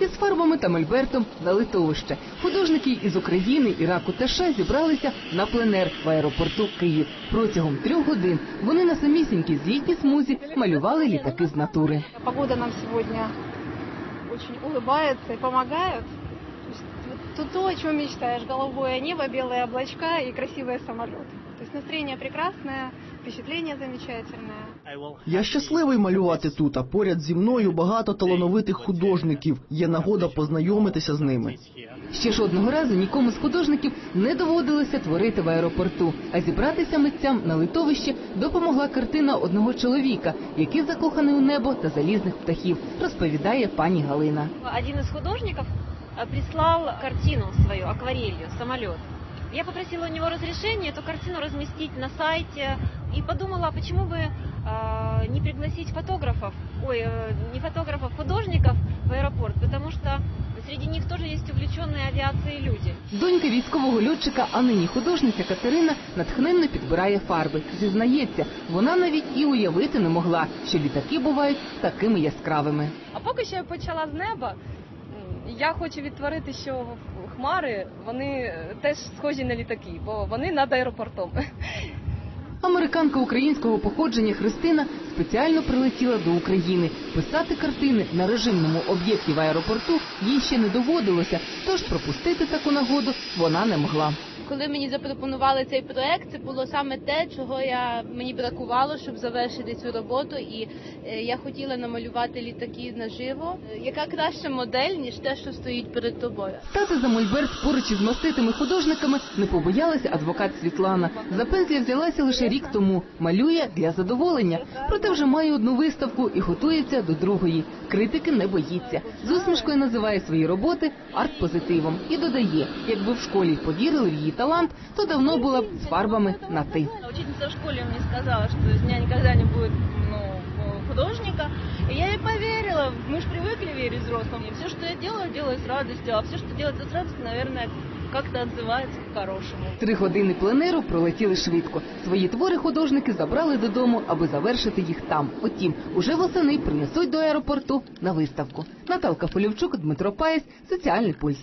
із фарбами та мольбертом на литовище. Художники із України, Іраку та США зібралися на пленер в аеропорту Київ. Протягом трьох годин вони на самісінькій злітній смузі малювали літаки з натури. Погода нам сегодня очень улыбается и помогает. То есть вот то, то, о чем мечтаешь. Голубое небо, белые облачка и красивые самолеты. То есть настроение прекрасное, впечатление замечательное. Я щасливий малювати тут, а поряд зі мною багато талановитих художників. Є нагода познайомитися з ними. Ще жодного разу нікому з художників не доводилося творити в аеропорту, а зібратися митцям на литовище допомогла картина одного чоловіка, який закоханий у небо та залізних птахів, розповідає пані Галина. Один из художников э, прислал картину свою, акварелью, самолет. Я попросила у него разрешения эту картину разместить на сайте и подумала, а почему бы э, не пригласить фотографов, ой, э, не фотографов, художников в аэропорт, потому что среди них тоже есть увлеченные авиацией люди. Донька військового льотчика, а нині художниця Катерина натхненно підбирає фарби. Зізнається, вона навіть і уявити не могла, що літаки бувають такими яскравими. А поки що я почала з неба. я хочу відтворити, що хмари вони е, теж схожі на літаки, бо вони над аеропортом. Американка українського походження Христина спеціально прилетіла до України. Писати картини на режимному об'єкті в аеропорту їй ще не доводилося, тож пропустити таку нагоду вона не могла. Коли мені запропонували цей проект, це було саме те, чого я мені бракувало, щоб завершити цю роботу. І е, я хотіла намалювати літаки наживо. Е, Яка краща модель ніж те, що стоїть перед тобою? Стати за мольберт поруч із маститими художниками не побоялася адвокат Світлана. За пензлі взялася лише рік тому. Малює для задоволення. Проте вже має одну виставку і готується до другої. Критики не боїться. З усмішкою називає свої роботи арт-позитивом і додає, якби в школі повірили в її талант, то давно була б з фарбами на ти. Учительница в школе мне сказала, что из меня никогда не будет ну, художника. И я ей поверила. Мы же привыкли верить взрослым. И все, что я делаю, делаю с радостью. А все, что делается с радостью, наверное, как-то отзывается по-хорошому. Три години пленеру пролетіли швидко. Свої твори художники забрали додому, аби завершити їх там. Утім, уже восени принесуть до аеропорту на виставку. Наталка Полівчук, Дмитро Паєс, Соціальний пульс.